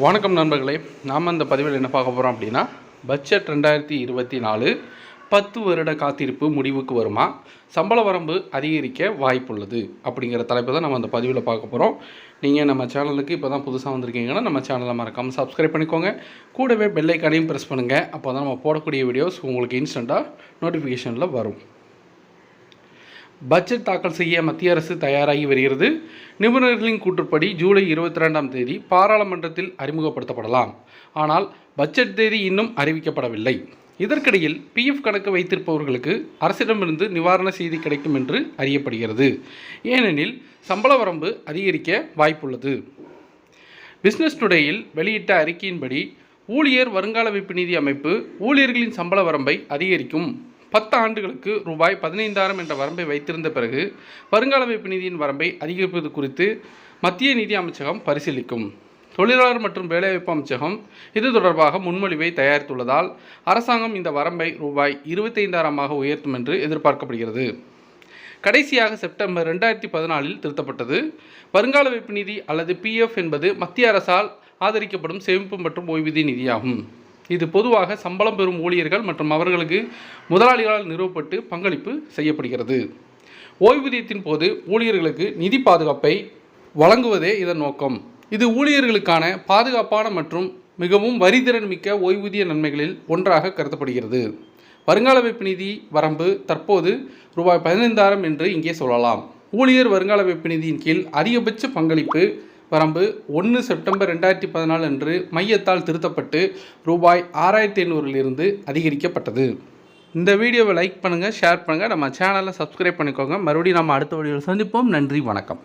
வணக்கம் நண்பர்களே நாம் இந்த பதிவில் என்ன பார்க்க போகிறோம் அப்படின்னா பட்ஜெட் ரெண்டாயிரத்தி இருபத்தி நாலு பத்து வருட காத்திருப்பு முடிவுக்கு வருமா? சம்பள வரம்பு அதிகரிக்க வாய்ப்புள்ளது அப்படிங்கிற தலைப்பை தான் நம்ம அந்த பதிவில் பார்க்க போகிறோம் நீங்கள் நம்ம சேனலுக்கு இப்போ தான் புதுசாக வந்திருக்கீங்கன்னா நம்ம சேனலை மறக்காமல் சப்ஸ்கிரைப் பண்ணிக்கோங்க. கூடவே பெல்லைக்கானையும் ப்ரெஸ் பண்ணுங்கள் அப்போ தான் நம்ம போடக்கூடிய வீடியோஸ் உங்களுக்கு இன்ஸ்டண்ட்டாக நோட்டிஃபிகேஷனில் வரும். பட்ஜெட் தாக்கல் செய்ய மத்திய அரசு தயாராகி வருகிறது. நிபுணர்களின் கூற்றுப்படி ஜூலை இருபத்தி ரெண்டாம் தேதி பாராளுமன்றத்தில் அறிமுகப்படுத்தப்படலாம். ஆனால் பட்ஜெட் தேதி இன்னும் அறிவிக்கப்படவில்லை. இதற்கிடையில் பிஎஃப் கணக்கு வைத்திருப்பவர்களுக்கு அரசிடமிருந்து நிவாரண செய்தி கிடைக்கும் என்று அறியப்படுகிறது. ஏனெனில் சம்பள வரம்பு அதிகரிக்க வாய்ப்புள்ளது. பிஸ்னஸ் டுடேயில் வெளியிட்ட அறிக்கையின்படி ஊழியர் வருங்கால வைப்பு நிதி அமைப்பு ஊழியர்களின் சம்பள வரம்பை அதிகரிக்கும். பத்து ஆண்டுகளுக்கு ரூபாய் பதினைந்தாயிரம் என்ற வரம்பை வைத்திருந்த பிறகு வருங்கால வைப்பு நிதியின் வரம்பை அதிகரிப்பது குறித்து மத்திய நிதி அமைச்சகம் பரிசீலிக்கும். தொழிலாளர் மற்றும் வேலைவாய்ப்பு அமைச்சகம் இது தொடர்பாக முன்மொழிவை தயாரித்துள்ளதால் அரசாங்கம் இந்த வரம்பை ரூபாய் இருபத்தைந்தாயிரமாக உயர்த்தும் என்று எதிர்பார்க்கப்படுகிறது. கடைசியாக செப்டம்பர் ரெண்டாயிரத்தி பதினாலில் திருத்தப்பட்டது. வருங்கால வைப்பு நிதி அல்லது பிஎஃப் என்பது மத்திய அரசால் ஆதரிக்கப்படும் சேமிப்பு மற்றும் ஓய்வூதிய நிதியாகும். இது பொதுவாக சம்பளம் பெறும் ஊழியர்கள் மற்றும் அவர்களுக்கு முதலாளிகளால் நிறுவப்பட்டு பங்களிப்பு செய்யப்படுகிறது. ஓய்வூதியத்தின் போது ஊழியர்களுக்கு நிதி பாதுகாப்பை வழங்குவதே இதன் நோக்கம். இது ஊழியர்களுக்கான பாதுகாப்பான மற்றும் மிகவும் வரிதிறன் மிக்க ஓய்வூதிய நன்மைகளில் ஒன்றாக கருதப்படுகிறது. வருங்கால வைப்பு நிதி வரம்பு தற்போது ரூபாய் பதினைந்தாயிரம் என்று இங்கே சொல்லலாம். ஊழியர் வருங்கால வைப்பு நிதியின் கீழ் அதிகபட்ச பங்களிப்பு வரம்பு ஒன்று செப்டம்பர் ரெண்டாயிரத்தி பதினாலு அன்று மையத்தால் திருத்தப்பட்டு ரூபாய் ஆறாயிரத்தி ஐநூறிலிருந்து அதிகரிக்கப்பட்டது. இந்த வீடியோவை லைக் பண்ணுங்கள் ஷேர் பண்ணுங்கள் நம்ம சேனலை சப்ஸ்கிரைப் பண்ணிக்கோங்க. மறுபடியும் நம்ம அடுத்த வீடியோவில் சந்திப்போம். நன்றி வணக்கம்.